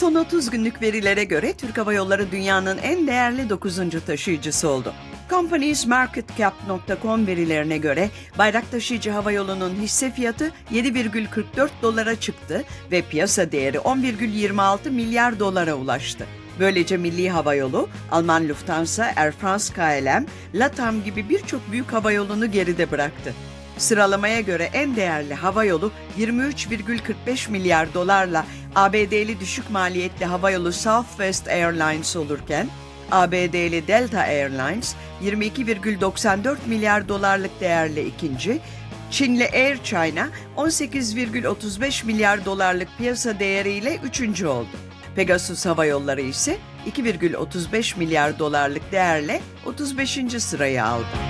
Son 30 günlük verilere göre Türk Hava Yolları dünyanın en değerli 9. taşıyıcısı oldu. Companiesmarketcap.com verilerine göre bayrak taşıyıcı hava yolunun hisse fiyatı 7,44 dolara çıktı ve piyasa değeri 10,26 milyar dolara ulaştı. Böylece Milli Hava Yolu, Alman Lufthansa, Air France KLM, LATAM gibi birçok büyük hava yolunu geride bıraktı. Sıralamaya göre en değerli hava yolu 23,45 milyar dolarla ABD'li düşük maliyetli havayolu Southwest Airlines olurken, ABD'li Delta Airlines 22,94 milyar dolarlık değerle ikinci, Çinli Air China 18,35 milyar dolarlık piyasa değeriyle üçüncü oldu. Pegasus Hava Yolları ise 2,35 milyar dolarlık değerle 35. sırayı aldı.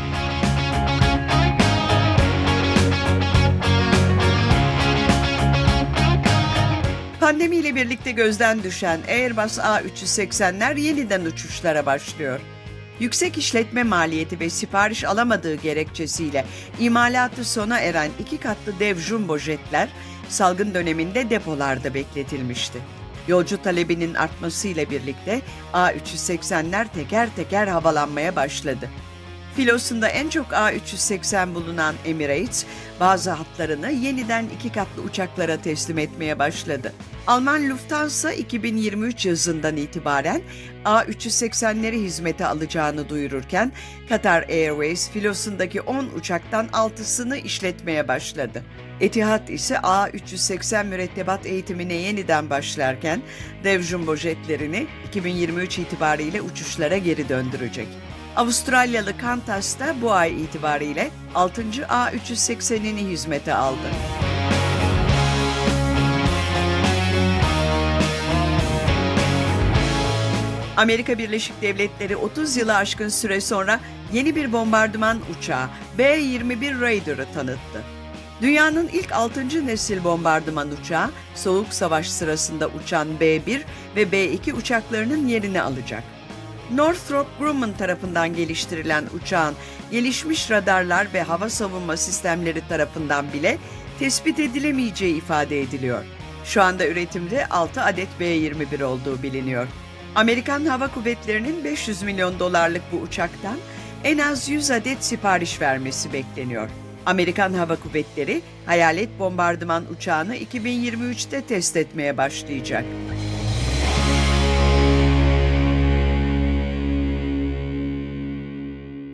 Pandemiyle birlikte gözden düşen Airbus A380'ler yeniden uçuşlara başlıyor. Yüksek işletme maliyeti ve sipariş alamadığı gerekçesiyle imalatı sona eren iki katlı dev jumbo jetler salgın döneminde depolarda bekletilmişti. Yolcu talebinin artmasıyla birlikte A380'ler teker teker havalanmaya başladı. Filosunda en çok A380 bulunan Emirates, bazı hatlarını yeniden iki katlı uçaklara teslim etmeye başladı. Alman Lufthansa 2023 yazından itibaren A380'leri hizmete alacağını duyururken, Qatar Airways filosundaki 10 uçaktan 6'sını işletmeye başladı. Etihad ise A380 mürettebat eğitimine yeniden başlarken, dev jumbo jetlerini 2023 itibariyle uçuşlara geri döndürecek. Avustralyalı Qantas da bu ay itibariyle 6. A380'ini hizmete aldı. Amerika Birleşik Devletleri 30 yılı aşkın süre sonra yeni bir bombardıman uçağı B-21 Raider'ı tanıttı. Dünyanın ilk 6. nesil bombardıman uçağı, Soğuk Savaş sırasında uçan B-1 ve B-2 uçaklarının yerini alacak. Northrop Grumman tarafından geliştirilen uçağın gelişmiş radarlar ve hava savunma sistemleri tarafından bile tespit edilemeyeceği ifade ediliyor. Şu anda üretimde 6 adet B-21 olduğu biliniyor. Amerikan Hava Kuvvetleri'nin 500 milyon dolarlık bu uçaktan en az 100 adet sipariş vermesi bekleniyor. Amerikan Hava Kuvvetleri Hayalet bombardıman uçağını 2023'te test etmeye başlayacak.